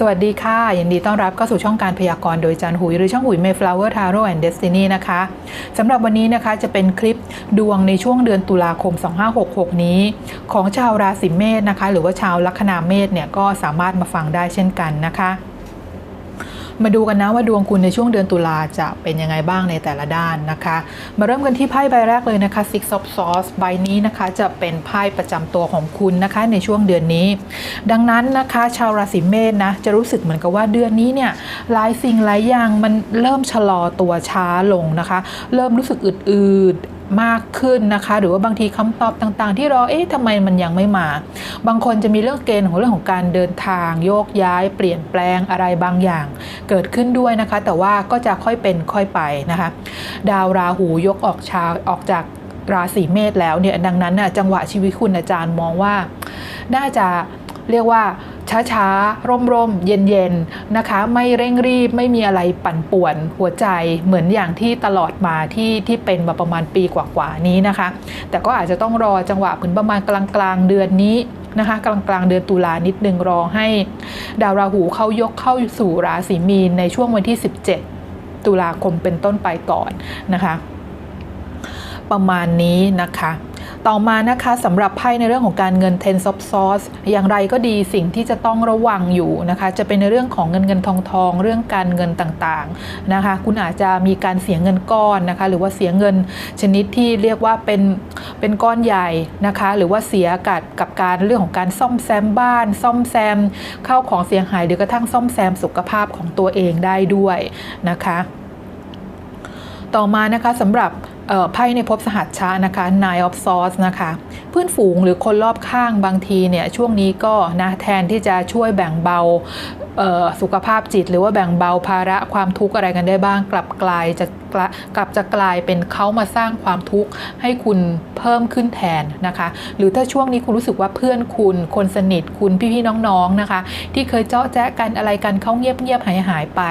สวัสดีค่ะยินดีต้อนรับเข้าสู่ช่องการพยากรณ์โดยจันหุยหรือช่องหุย Mayflower Tarot and Destiny นะคะสำหรับวันนี้นะคะจะเป็นคลิปดวงในช่วงเดือนตุลาคม 2566 นี้ ของชาวราศีเมษนะคะ หรือว่าชาวลัคนาเมษเนี่ยก็สามารถมาฟังได้เช่นกันนะคะ มาดูกันนะว่าดวงคุณในช่วงเดือนตุลาจะเป็นยังไงบ้างในแต่ละด้านนะคะ มาเริ่มกันที่ไพ่ใบแรกเลยนะคะ Six of Swords ใบนี้นะคะจะเป็นไพ่ประจำตัวของคุณนะคะในช่วงเดือนนี้ ดังนั้นนะคะชาวราศีเมษนะจะรู้สึกเหมือนกับว่าเดือนนี้เนี่ยหลายสิ่งหลายอย่างมันเริ่มชะลอตัวช้าลงนะคะ เริ่มรู้สึกอืดๆ มากขึ้นนะคะ หรือว่าบางทีคำตอบต่างๆ ที่รอเอ๊ะทำไมมันยังไม่มา บางคนจะมีเรื่องเกณฑ์ของเรื่องของการเดินทาง โยกย้าย เปลี่ยนแปลงอะไรบางอย่าง เกิดขึ้นด้วยนะคะ แต่ว่าก็จะค่อยเป็นค่อยไปนะคะ ดาวราหูยกออกชาออกจากราศีเมษแล้วเนี่ยดังนั้นน่ะจังหวะชีวิตคุณอาจารย์มองว่า น่าจะ เรียกว่าช้าๆ ร่มๆ เย็นๆ นะคะ ไม่เร่งรีบ ไม่มีอะไรปั่นป่วนหัวใจเหมือนอย่างที่ตลอดมาที่ที่เป็นมาประมาณปีกว่าๆ นี้นะคะ แต่ก็อาจจะต้องรอจังหวะถึงประมาณกลางๆ เดือนนี้นะคะกลางๆเดือนตุลานิดนึงรอให้ดาวราหูเข้ายกเข้าสู่ราศีมีนในช่วงวันที่ 17 ตุลาคมเป็นต้นไปก่อนนะคะ ประมาณนี้นะคะ ต่อมานะคะสำหรับไพ่ในเรื่องของการเงิน Ten of Swords อย่างไรก็ดีสิ่งที่จะต้องระวังอยู่นะคะ จะเป็นในเรื่องของเงินเงินทองทองเรื่องการเงินต่างๆนะคะ คุณอาจจะมีการเสียเงินก้อนนะคะ หรือว่าเสียเงินชนิดที่เรียกว่าเป็นเป็นก้อนใหญ่นะคะ หรือว่าเสียกับกับการเรื่องของการซ่อมแซมบ้าน ซ่อมแซมเข้าของเสียหายหรือกระทั่งซ่อมแซมสุขภาพของตัวเองได้ด้วยนะคะ ต่อมานะคะสำหรับ ไพ่ในภพสหัชชะนะคะ Nine of Swords นะคะ เพื่อนฝูงหรือคนรอบข้างบางทีเนี่ยช่วงนี้ก็นะแทนที่จะช่วยแบ่งเบา สุขภาพจิต หรือว่าแบ่งเบาภาระความทุกข์อะไรกันได้บ้าง กลับกลายจะกลับจะกลายเป็นเขามาสร้างความทุกข์ให้คุณเพิ่มขึ้นแทนนะคะ หรือถ้าช่วงนี้คุณรู้สึกว่าเพื่อนคุณ คนสนิทคุณพี่ๆน้องๆนะคะ ที่เคยเจาะแจ๊ะกันอะไรกันเขาเงียบเงียบหายหายไป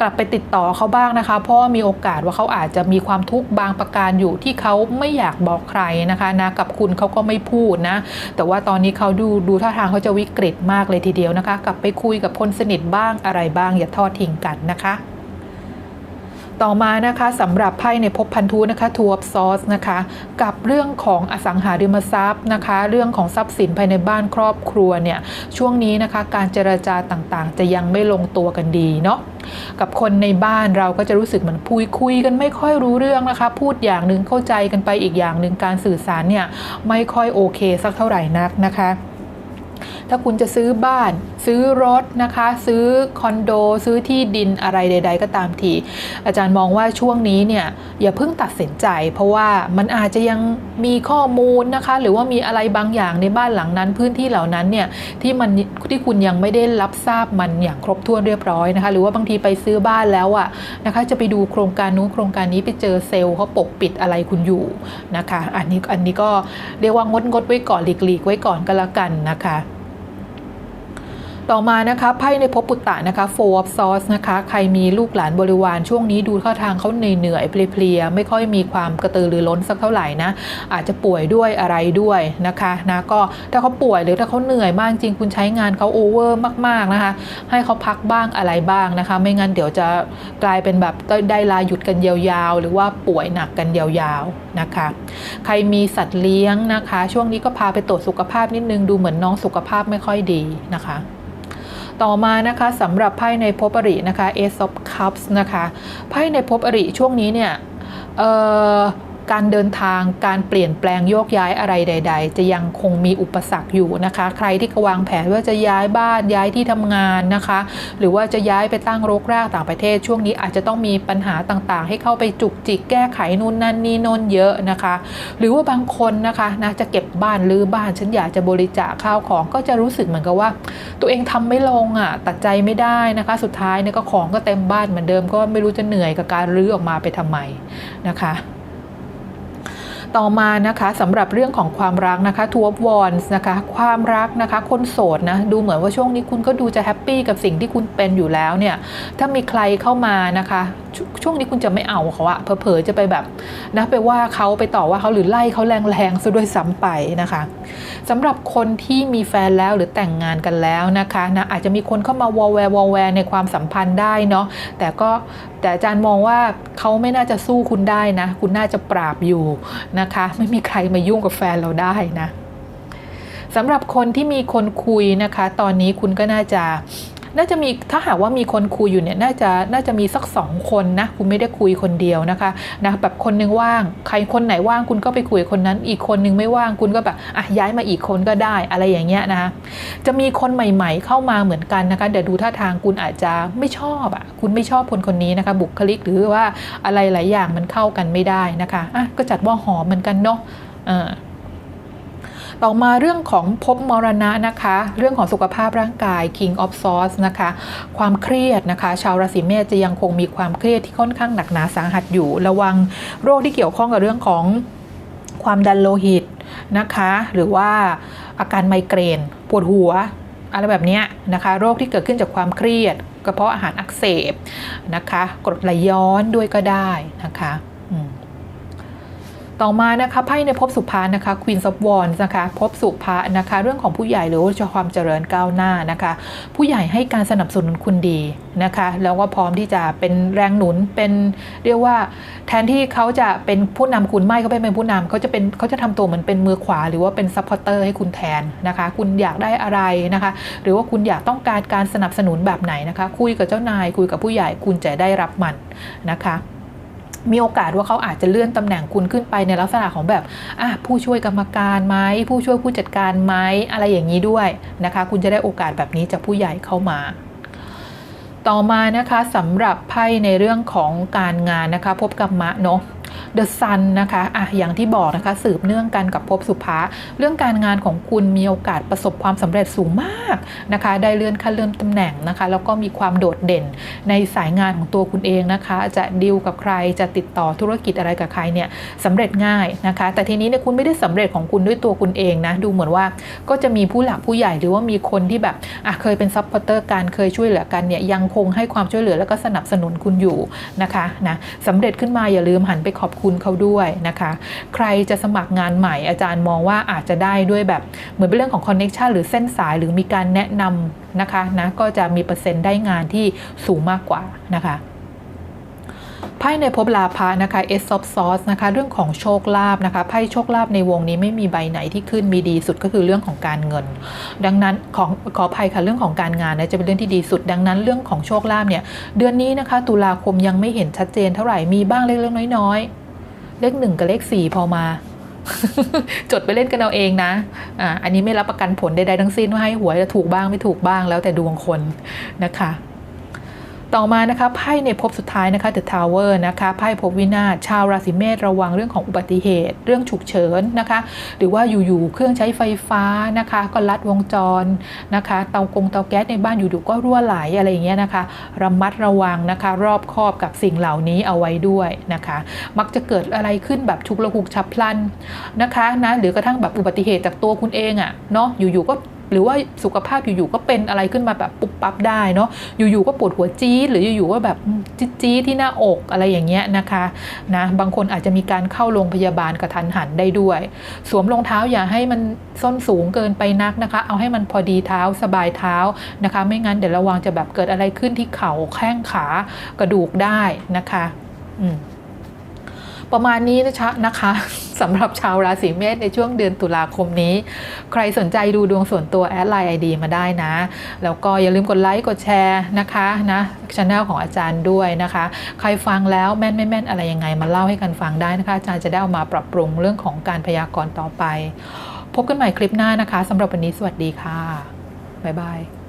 กลับไปติดต่อเขาบ้างนะคะ เพราะมีโอกาสว่าเขาอาจจะมีความทุกข์บางประการอยู่ที่เขาไม่อยากบอกใครนะคะนะกับคุณเขาก็ไม่พูดนะแต่ว่าตอนนี้เขาดูดูท่าทางเขาจะวิกฤตมากเลยทีเดียวนะคะ กลับไปคุยกับคนสนิทบ้างอะไรบ้างอย่าทอดทิ้งกันนะคะ ต่อมานะคะสำหรับไพ่ในภพพันธุนะคะทัวร์ซอสนะคะกับเรื่องของอสังหาริมทรัพย์นะคะ เรื่องของทรัพย์สินภายในบ้านครอบครัวเนี่ยช่วงนี้นะคะการเจรจาต่างๆ จะยังไม่ลงตัวกันดีเนาะกับคนในบ้านเราก็จะรู้สึกเหมือนพูดคุยกันไม่ค่อยรู้เรื่องนะคะ พูดอย่างหนึ่งเข้าใจกันไปอีกอย่างหนึ่งการสื่อสารเนี่ยไม่ค่อยโอเคสักเท่าไหร่นักนะคะ ถ้าคุณจะซื้อบ้าน ซื้อรถนะคะ ซื้อคอนโด ซื้อที่ดินอะไรใด ๆ ก็ตามที อาจารย์มองว่าช่วงนี้เนี่ยอย่าเพิ่งตัดสินใจ เพราะว่ามันอาจจะยังมีข้อมูลนะคะ หรือว่ามีอะไรบางอย่างในบ้านหลังนั้น พื้นที่เหล่านั้นเนี่ยที่มันที่คุณยังไม่ได้รับทราบมันอย่างครบถ้วนเรียบร้อยนะคะ หรือว่าบางทีไปซื้อบ้านแล้วอะนะคะ จะไปดูโครงการนู้นโครงการนี้ไปเจอเซลล์เขาปกปิดอะไรคุณอยู่นะคะ อันนี้อันนี้ก็เรียกว่างดงดไว้ก่อนหลีกหลีกไว้ก่อนก็แล้วกันนะคะ ต่อมานะคะไพ่ในภพปุตตะนะคะ Four of Swords นะคะ ใครมีลูกหลานบริวารช่วงนี้ดูท่าทางเขาเหนื่อยเพลียๆไม่ค่อยมีความกระตือรือร้นสักเท่าไหร่นะ อาจจะป่วยด้วยอะไรด้วยนะคะนะก็ถ้าเขาป่วยหรือถ้าเขาเหนื่อยมากจริงคุณใช้งานเขาโอเวอร์มากๆนะคะ ให้เขาพักบ้างอะไรบ้างนะคะ ไม่งั้นเดี๋ยวจะกลายเป็นแบบได้ลาหยุดกันยาวๆ หรือว่าป่วยหนักกันยาวๆนะคะ ใครมีสัตว์เลี้ยงนะคะ ช่วงนี้ก็พาไปตรวจสุขภาพนิดนึงดูเหมือนน้องสุขภาพไม่ค่อยดีนะคะ ต่อมานะคะสำหรับไพ่ในภพอรินะคะ Ace of Cups นะคะไพ่ในภพอริช่วงนี้เนี่ย การเดินทางการเปลี่ยนแปลงโยกย้ายอะไรใด ๆ จะยังคงมีอุปสรรคอยู่นะคะ ใครที่กวางแผนว่าจะย้ายบ้านย้ายที่ทำงานนะคะ หรือว่าจะย้ายไปตั้งรกรากต่างประเทศ ช่วงนี้อาจจะต้องมีปัญหาต่างๆ ให้เข้าไปจุกจิกแก้ไขนู่นนั่นนี่น่นเยอะนะคะ หรือว่าบางคนนะคะนะจะเก็บบ้านหรือบ้านฉันอยากจะบริจาคข้าวของก็จะรู้สึกเหมือนกับว่า ตัวเองทำไม่ลงอะตัดใจไม่ได้นะคะ สุดท้ายเนี่ยก็ของก็เต็มบ้านเหมือนเดิมก็ไม่รู้จะเหนื่อยกับการรื้อออกมาไปทำไมนะคะ ต่อมานะคะสำหรับเรื่องของความรักนะคะทัวบวอนส์นะคะความรักนะคะคนโสดนะดูเหมือนว่าช่วงนี้คุณก็ดูจะแฮปปี้กับสิ่งที่คุณเป็นอยู่แล้วเนี่ยถ้ามีใครเข้ามานะคะชช่วงนี้คุณจะไม่เอาเขาอะเผลอๆจะไปแบบนะไปว่าเขาไปต่อว่าเขาหรือไล่เขาแรงๆซะด้วยซ้ำไปนะคะสำหรับคนที่มีแฟนแล้วหรือแต่งงานกันแล้วนะคะนะอาจจะมีคนเข้ามาวอลแวร์วอลแวร์ในความสัมพันธ์ได้เนาะแต่ก็แต่อาจารย์มองว่าเขาไม่น่าจะสู้คุณได้นะ คุณน่าจะปราบอยู่นะคะ ไม่มีใครมายุ่งกับแฟนเราได้นะสำหรับคนที่มีคนคุยนะคะ ตอนนี้คุณก็น่าจะ น่าจะมีถ้าหากว่ามีคนคุยอยู่เนี่ยน่าจะน่าจะมีสักสองคนนะคุณไม่ได้คุยคนเดียวนะคะนะแบบคนนึงว่างใครคนไหนว่างคุณก็ไปคุยกับคนนั้น อีกคนนึงไม่ว่างคุณก็แบบอะย้ายมาอีกคนก็ได้อะไรอย่างเงี้ยนะคะจะมีคนใหม่ ๆ เข้ามาเหมือนกันนะคะเดี๋ยวดูท่าทางคุณอาจจะไม่ชอบอะคุณไม่ชอบคนคนนี้นะคะบุคลิกหรือว่าอะไรหลายอย่างมันเข้ากันไม่ได้นะคะอะก็จัดว่าหอมเหมือนกันเนาะอ่า ต่อมาเรื่องของภพมรณะนะคะ เรื่องของสุขภาพร่างกาย King of Swords นะคะ ความเครียดนะคะ ชาวราศีเมษจะยังคงมีความเครียดที่ค่อนข้างหนักหนาสาหัสอยู่ ระวังโรคที่เกี่ยวข้องกับเรื่องของความดันโลหิตนะคะ หรือว่าอาการไมเกรน ปวดหัวอะไรแบบนี้นะคะ โรคที่เกิดขึ้นจากความเครียดกระเพาะอาหารอักเสบนะคะกรดไหลย้อนด้วยก็ได้นะคะอืม ต่อมานะคะไพ่ในภพสุภานะคะ Queen of Wands นะคะภพสุภานะคะเรื่องของผู้ใหญ่หรือว่าความเจริญก้าวหน้านะคะ ผู้ใหญ่ให้การสนับสนุนคุณดีนะคะ แล้วก็พร้อมที่จะเป็นแรงหนุนเป็นเรียกว่า แทนที่เขาจะเป็นผู้นำคุณไม่เขาไม่เป็นผู้นำเขาจะเป็นเขาจะทำตัวเหมือนเป็นมือขวา หรือว่าเป็นซัพพอร์เตอร์ให้คุณแทนนะคะ คุณอยากได้อะไรนะคะ หรือว่าคุณอยากต้องการการสนับสนุนแบบไหนนะคะ คุยกับเจ้านายคุยกับผู้ใหญ่คุณจะได้รับมันนะคะ มีโอกาสว่าเขาอาจจะเลื่อนตำแหน่งคุณขึ้นไปในลักษณะของแบบผู้ช่วยกรรมการไหมผู้ช่วยผู้จัดการไหมอะไรอย่างนี้ด้วยนะคะ คุณจะได้โอกาสแบบนี้จากผู้ใหญ่เข้ามา ต่อมานะคะสำหรับไพ่ในเรื่องของการงานนะคะ พบกรรมะเนาะ The Sun นะคะอะอย่างที่บอกนะคะสืบเนื่องกันกับภพสุภาเรื่องการงานของคุณมีโอกาสประสบความสำเร็จสูงมากนะคะ ได้เลื่อนขั้นเลื่อนตำแหน่งนะคะ แล้วก็มีความโดดเด่นในสายงานของตัวคุณเองนะคะ จะดีลกับใครจะติดต่อธุรกิจอะไรกับใครเนี่ยสำเร็จง่ายนะคะ แต่ทีนี้เนี่ยคุณไม่ได้สำเร็จของคุณด้วยตัวคุณเองนะดูเหมือนว่าก็จะมีผู้หลักผู้ใหญ่หรือว่ามีคนที่แบบอะเคยเป็นซัพพอร์เตอร์การเคยช่วยเหลือกันเนี่ยยังคงให้ความช่วยเหลือแล้วก็สนับสนุนคุณอยู่นะคะนะสำเร็จขึ้นมาอย่าลืมหันไปขขอบคุณเขาด้วยนะคะ ใครจะสมัครงานใหม่อาจารย์มองว่าอาจจะได้ด้วยแบบเหมือนเป็นเรื่องของคอนเน็ชันหรือเส้นสายหรือมีการแนะนำนะคะนะก็จะมีเปอร์เซ็นต์ได้งานที่สูงมากกว่านะคะ ไพ่ในภพลาภะนะคะ S of Swords นะคะเรื่องของโชคลาภนะคะไพ่โชคลาภในวงนี้ไม่มีใบไหนที่ขึ้นมีดีสุดก็คือเรื่องของการเงิน ดังนั้นของขออภัยค่ะเรื่องของการงานนะจะเป็นเรื่องที่ดีสุด ดังนั้นเรื่องของโชคลาภเนี่ยเดือนนี้นะคะตุลาคมยังไม่เห็นชัดเจนเท่าไหร่มีบ้างเล็กๆน้อยๆเลขหนึ่งกับเลขสี่พอมาจดไปเล่นกันเอาเองนะ อ่า อันนี้ไม่รับประกันผลใดๆทั้งสิ้นว่าให้หวยจะถูกบ้างไม่ถูกบ้างแล้วแต่ดวงคนนะคะ ต่อมานะคะไพ่ในภพสุดท้ายนะคะ The Tower นะคะไพ่ภพวินาศชาวราศีเมษระวังเรื่องของอุบัติเหตุ เรื่องฉุกเฉินนะคะ หรือว่าอยู่ๆเครื่องใช้ไฟฟ้านะคะ ก็ลัดวงจรนะคะ เตากงเตาแก๊สในบ้านอยู่ๆก็รั่วไหลอะไรอย่างเงี้ยนะคะ ระมัดระวังนะคะ รอบคอบกับสิ่งเหล่านี้เอาไว้ด้วยนะคะ มักจะเกิดอะไรขึ้นแบบฉุกละหุกฉับพลันนะคะนะหรือกระทั่งแบบอุบัติเหตุจากตัวคุณเองอะ่ะเนาะอยู่ๆก็ หรือว่าสุขภาพอยู่ๆก็เป็นอะไรขึ้นมาแบบปุ๊บปั๊บได้เนาะอยู่ๆก็ปวดหัวจี๊ดหรืออยู่ๆก็แบบจี๊ดจี๊ดที่หน้าอกอะไรอย่างเงี้ยนะคะนะบางคนอาจจะมีการเข้าโรงพยาบาลกระทันหันได้ด้วย สวมรองเท้าอย่าให้มันส้นสูงเกินไปนักนะคะ เอาให้มันพอดีเท้าสบายเท้านะคะ ไม่งั้นเดี๋ยวระวังจะแบบเกิดอะไรขึ้นที่เข่าแข้งขากระดูกได้นะคะ อืม ประมาณนี้นะคะนะคะสำหรับชาวราศีเมษในช่วงเดือนตุลาคมนี้ ใครสนใจดูดวงส่วนตัวแอดไลน์ไอดีมาได้นะ แล้วก็อย่าลืมกดไลค์กดแชร์นะคะนะช anel ของอาจารย์ด้วยนะคะ ใครฟังแล้วแม่นไม่แม่นอะไรยังไงมาเล่าให้กันฟังได้นะคะอาจารย์จะได้เอามาปรับปรุงเรื่องของการพยากรณ์ต่อไป พบกันใหม่คลิปหน้านะคะสำหรับวันนี้สวัสดีค่ะบ๊ายบาย